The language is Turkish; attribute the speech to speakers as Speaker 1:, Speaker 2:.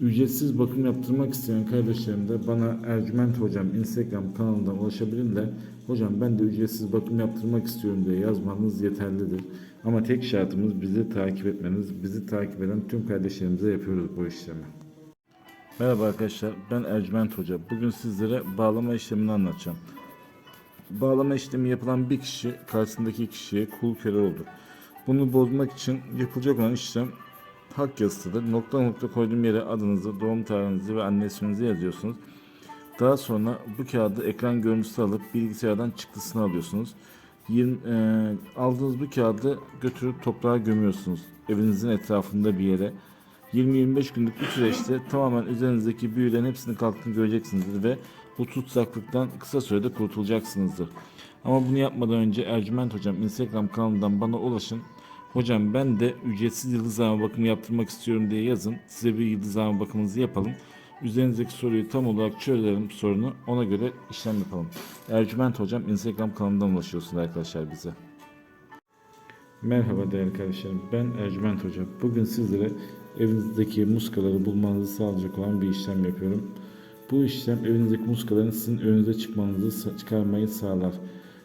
Speaker 1: Ücretsiz bakım yaptırmak isteyen kardeşlerim de bana Ercüment Hocam Instagram kanalından ulaşabilirler. Hocam ben de ücretsiz bakım yaptırmak istiyorum diye yazmanız yeterlidir. Ama tek şartımız bizi takip etmeniz. Bizi takip eden tüm kardeşlerimize yapıyoruz bu işlemi. Merhaba arkadaşlar ben Ercüment Hoca. Bugün sizlere bağlama işlemini anlatacağım. Bağlama işlemi yapılan bir kişi karşısındaki kişiye kul köle olur. Bunu bozmak için yapılacak olan işlem hak yazısıdır. Nokta nokta koyduğum yere adınızı, doğum tarihinizi ve anne yazıyorsunuz. Daha sonra bu kağıdı ekran görüntüsü alıp bilgisayardan çıktısını alıyorsunuz. 20, e, aldığınız bu kağıdı götürüp toprağa gömüyorsunuz. Evinizin etrafında bir yere. 20-25 günlük bir süreçte tamamen üzerinizdeki büyülerin hepsini kalktığını göreceksinizdir ve bu tutsaklıktan kısa sürede kurtulacaksınızdır. Ama bunu yapmadan önce Ercüment Hocam Instagram kanalından bana ulaşın. Hocam ben de ücretsiz yıldızlama bakımı yaptırmak istiyorum diye yazın. Size bir yıldızlama bakımınızı yapalım. Üzerinizdeki soruyu tam olarak çözelim sorunu. Ona göre işlem yapalım. Ercüment Hocam Instagram kanalından ulaşıyorsunuz arkadaşlar bize. Merhaba değerli kardeşlerim. Ben Ercüment Hoca. Bugün sizlere evinizdeki muskaları bulmanızı sağlayacak olan bir işlem yapıyorum. Bu işlem evinizdeki muskaların sizin önünüze çıkmanızı çıkarmayı sağlar.